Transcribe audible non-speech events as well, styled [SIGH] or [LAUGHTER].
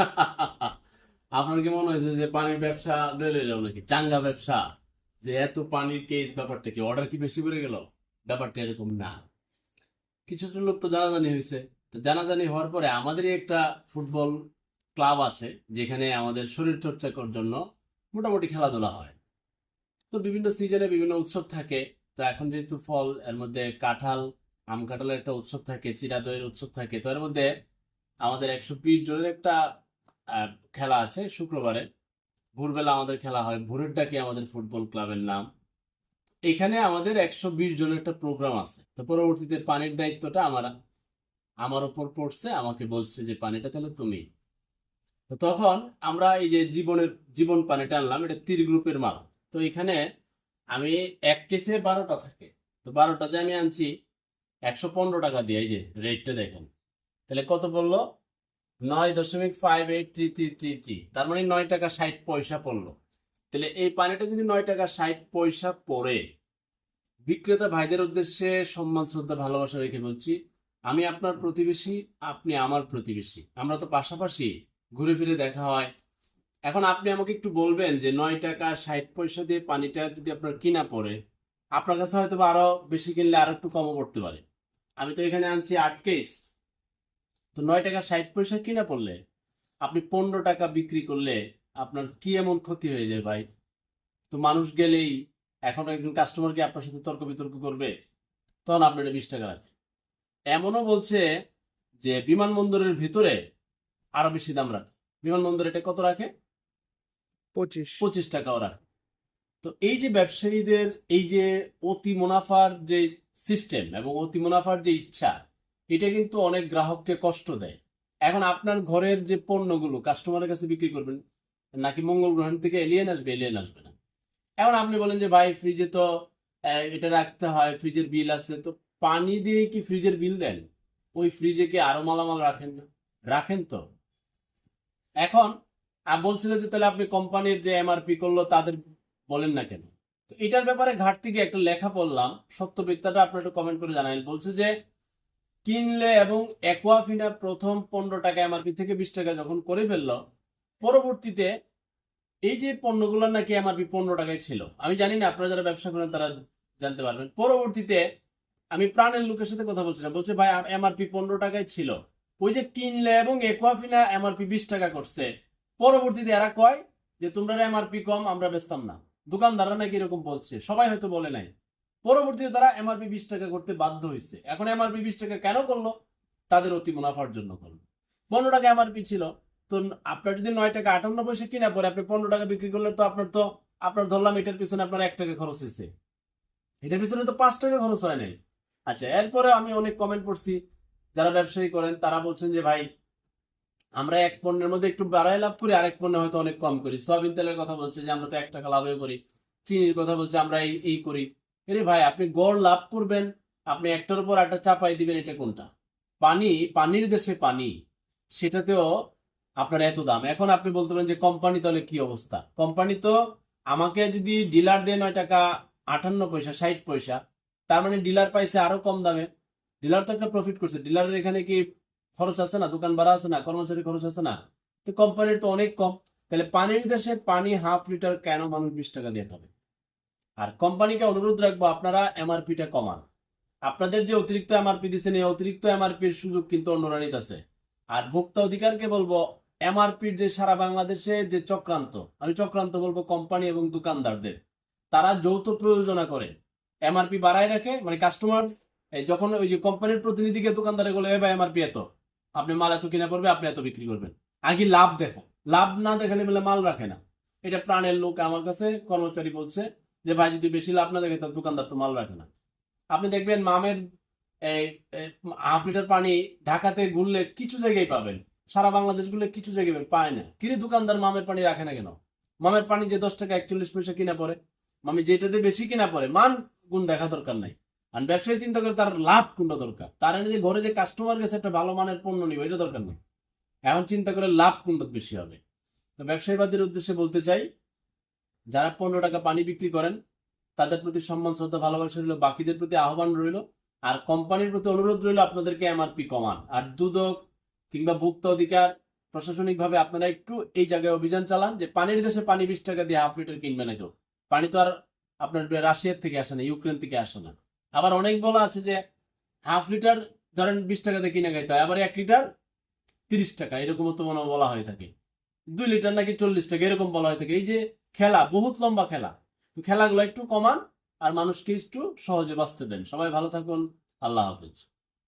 [LAUGHS] আপনার কি মনে হয়েছে যে পানির ব্যবসা ডেলে এলো নাকি? চাঙ্গা ব্যবসা? যে এত পানির কেস ব্যাপারটা কি? অর্ডার কি বেশি করে গেল? ব্যাপারটা এরকম না। কিছু কিছু লোক তো জানাজানি হয়েছে। তো জানাজানি হওয়ার পরে আমাদেরই একটা ফুটবল ক্লাব আছে, যেখানে আমাদের শরীর চর্চা করার জন্য মোটামুটি খেলাধুলা হয়। তো বিভিন্ন সিজনে বিভিন্ন উৎসব থাকে। তো এখন যেহেতু ফল, এর মধ্যে কাঁঠাল, আম কাঁঠালের একটা উৎসব থাকে চিরা দইয়ের উৎসব থাকে। তো এর মধ্যে আমাদের একশো বিশ জনের একটা খেলা আছে শুক্রবারে। ভোরবেলা আমাদের খেলা হয় ভোরের ডাকি আমাদের ফুটবল ক্লাবের নাম। এখানে আমাদের একশো বিশ জনের একটা প্রোগ্রাম আছে। তো পরবর্তীতে পানির দায়িত্বটা আমার আমার ওপর পড়ছে, আমাকে বলছে যে, পানিটা তাহলে তুমি তো তখন আমরা এই যে জীবনের, জীবন পানিটা আনলাম, এটা তীর গ্রুপের মাল। তো এখানে আমি এক কেসে বারোটা থাকে। তো বারোটা যে আমি আনছি, একশো পনেরো টাকা দিয়ে, এই যে রেটটা দেখেন। তাহলে কত বলল নয় দশমিক five eight three three three three তার মানে নয় টাকা ষাট পয়সা পড়ল। তাহলে এই পানিটা যদি নয় টাকা ষাট পয়সা পড়ে, বিক্রেতা ভাইদের উদ্দেশ্যে সম্মান, শ্রদ্ধা, ভালোবাসা রেখে বলছি, আমি আপনার প্রতিবেশী, আপনি আমার প্রতিবেশী। আমরা তো পাশাপাশি ঘুরে ফিরে দেখা হয়। এখন আপনি আমাকে একটু বলবেন যে নয় টাকা ষাট পয়সা দিয়ে পানিটা যদি আপনার কিনা পড়ে, আপনার কাছে হয়তো বা আরও বেশি কিনলে আরও একটু কমও পড়তে পারে। আমি তো এখানে আনছি আট কেস তো নয় টাকা ষাট পয়সা কিনা পড়লে? আপনি পনেরো টাকা বিক্রি করলে আপনার কি এমন ক্ষতি হয়ে যায় ভাই? তো মানুষ গেলেই এখন একজন কাস্টমার কি আপনার সাথে তর্ক বিতর্ক করবে? তখন আপনি এটা বিশ টাকা রাখেন। এমনও বলছে যে বিমানবন্দরের ভিতরে আরও বেশি দাম রাখে। বিমানবন্দর এটা কত রাখে? পঁচিশ। পঁচিশ টাকাও রাখে। তো এই যে ব্যবসায়ীদের এই যে অতি মুনাফার যে সিস্টেম এবং অতি মুনাফার যে ইচ্ছা এটা কিন্তু অনেক গ্রাহককে কষ্ট দেয়। এখন আপনার ঘরের যে পণ্যগুলো কাস্টমারের কাছে বিক্রি করবেন, নাকি মঙ্গল গ্রহণ থেকে এলিয়েন আসবে এলিয়েন আসবে না। এখন আপনি বলেন যে, ভাই ফ্রিজে তো এটা রাখতে হয় ফ্রিজের বিল আছে। তো পানি দিয়ে কি ফ্রিজের বিল দেন? ওই ফ্রিজে কি আরও মালামাল রাখেন? না রাখেন তো। এখন বলছিল যে, তাহলে আপনি কোম্পানির যে এমআরপি করল, তাদের বলেন না কেন? তো এটার ব্যাপারে ঘাটতি গিয়ে একটা লেখা পড়লাম, সত্যবিদ্যাটা আপনি একটু কমেন্ট করে জানাবেন বলছে যে কিনলে এবং অ্যাকোয়াফিনা প্রথম পনেরো টাকা এমআরপি থেকে বিশ টাকা যখন করে ফেলল, পরবর্তীতে এই যে পণ্যগুলো নাকি এমআরপি পনেরো টাকায় ছিল, আমি জানি না, আপনারা যারা ব্যবসা করেন তারা জানতে পারবেন। পরবর্তীতে আমি প্রাণের লোকের সাথে কথা বলছিলাম, বলছে, ভাই এমআরপি পনেরো টাকায় ছিল। ওই যে কিনলে এবং একুয়াফিনা এমআরপি বিশ টাকা করছে, পরবর্তীতে এরা কয় যে, তোমরা এমআরপি কম, আমরা বেচতাম না। দোকানদাররা নাকি এরকম বলছে, সবাই হয়তো বলে নাই। পরবর্তীতে তারা এমআরপি বিশ টাকা করতে বাধ্য হয়েছে। এখন এমআরপি বিশ টাকা কেন করল? তাদের অতি মুনাফার জন্য করল। পনেরো টাকা এমআরপি ছিল। তো আপনার যদি নয় টাকা আটান্ন পয়সা কিনা পরে আপনি পনেরো টাকা বিক্রি করলে তো আপনার তো আপনার ধরলাম এটার পিছনে আপনার এক টাকা খরচ হয়েছে। এটার পিছনে তো পাঁচ টাকা খরচ হয় নাই। আচ্ছা এরপরে আমি অনেক কমেন্ট পড়ছি। যারা ব্যবসায়ী করেন, তারা বলছেন যে, ভাই, আমরা এক পণ্যের মধ্যে একটু বাড়াই লাভ করি, আরেক পণ্যে হয়তো অনেক কম করি। সয়াবিন তেলের কথা বলছে যে, আমরা তো এক টাকা লাভে করি। চিনির কথা বলছে, আমরা এই এই করি। আরে ভাই, আপনি গড় লাভ করবেন। আপনি একটার উপর একটা চাপাই দিবেন, এটা কোনটা? পানি, পানির দেশে পানি, সেটাতেও আপনার এত দাম। এখন আপনি বলতে পারেন যে কোম্পানি তাহলে কি অবস্থা? কোম্পানি তো আমাকে যদি ডিলার দেয় নয় টাকা, আটান্ন পয়সা, ষাট পয়সা, তার মানে ডিলার পাইছে আরও কম দামে। ডিলার তো একটা প্রফিট করছে। ডিলারের এখানে কি খরচ আছে না? দোকান ভাড়া আছে না? কর্মচারী খরচ আছে না? তো কোম্পানির তো অনেক কম। তাহলে পানির দেশে পানি হাফ লিটার কেন মানুষ বিশ টাকা দিয়ে খাবে? আর কোম্পানিকে অনুরোধ রাখব, আপনারা এমআরপিটা কমান। আপনাদের যে অতিরিক্ত এমআরপি দিচ্ছেন এই অতিরিক্ত এমআরপির সুযোগ কিন্তু অন্যরা নিতেছে আর ভোক্তা অধিকারকে বলব এমআরপির যে সারা বাংলাদেশে যে চক্রান্ত, আমি চক্রান্ত বলব কোম্পানি এবং দোকানদারদের, তারা যৌথ প্রয়োজনা করে। এমআরপি বাড়ায় রাখে মানে কাস্টমার যখন ওই যে কোম্পানির প্রতিনিধিকে দোকানদারে বলে ভাই এমআরপি এত, আপনি মাল এত কিনা পড়বে, আপনি এত বিক্রি করবেন। আগে লাভ দেখো? লাভ না দেখালে বলে মাল রাখে না। এটা প্রাণের লোক আমার কাছে, কর্মচারী বলছে যে ভাই যদি বেশি লাভ না দেখে তার দোকানদার তো মাল রাখে না। আপনি দেখবেন মামের এই হাফ লিটার পানি ঢাকাতে ঘুরলে কিছু জায়গায় পাবেন। সারা বাংলাদেশ ঘুরলে কিছু জায়গায় পায় না। কিরে দোকানদার মামের পানি রাখে না কেন? মামের পানি যে দশ টাকা একচল্লিশ পয়সা কিনা পড়ে, মামি যেটাতে বেশি কিনা পড়ে, মান গুণ দেখা দরকার নাই। আর ব্যবসায়ী চিন্তা করে তার লাভ কোনটা দরকার? তার এনে যে ঘরে যে কাস্টমার গেছে, একটা ভালো মানের পণ্য নিবে, এটা দরকার নেই। এখন চিন্তা করে লাভ কোনটা বেশি হবে? তো ব্যবসায়ীবাদের উদ্দেশ্যে বলতে চাই যারা পনেরো টাকা পানি বিক্রি করেন, তাদের প্রতি সম্মান, শ্রদ্ধা, ভালোবাসা রইল, বাকিদের প্রতি আহ্বান রইল, আর কোম্পানির প্রতি অনুরোধ রইল আপনাদেরকে এমআরপি কমান। আর দুদক কিংবা ভুক্ত অধিকার, প্রশাসনিকভাবে আপনারা একটু এই জায়গায় অভিযান চালান যে পানির দেশে পানি বিশ টাকা দিয়ে হাফ লিটার কিনবে না কেউ পানি তো আর আপনার রাশিয়ার থেকে আসে না, ইউক্রেন থেকে আসে না। আবার অনেক বলা আছে যে হাফ লিটার ধরেন বিশ টাকা দিয়ে কিনে খাইতে হয়, আবার এক লিটার তিরিশ টাকা, এরকমও তো মনে বলা হয়ে থাকে। দুই লিটার নাকি চল্লিশ টাকা, এরকম বলা হয়ে থাকে। এই যে খেলা, বহুত লম্বা খেলা। খেলাগুলো একটু কমান আর মানুষকে একটু সহজে বাঁচতে দেন। সবাই ভালো থাকুন। আল্লাহ হাফিজ।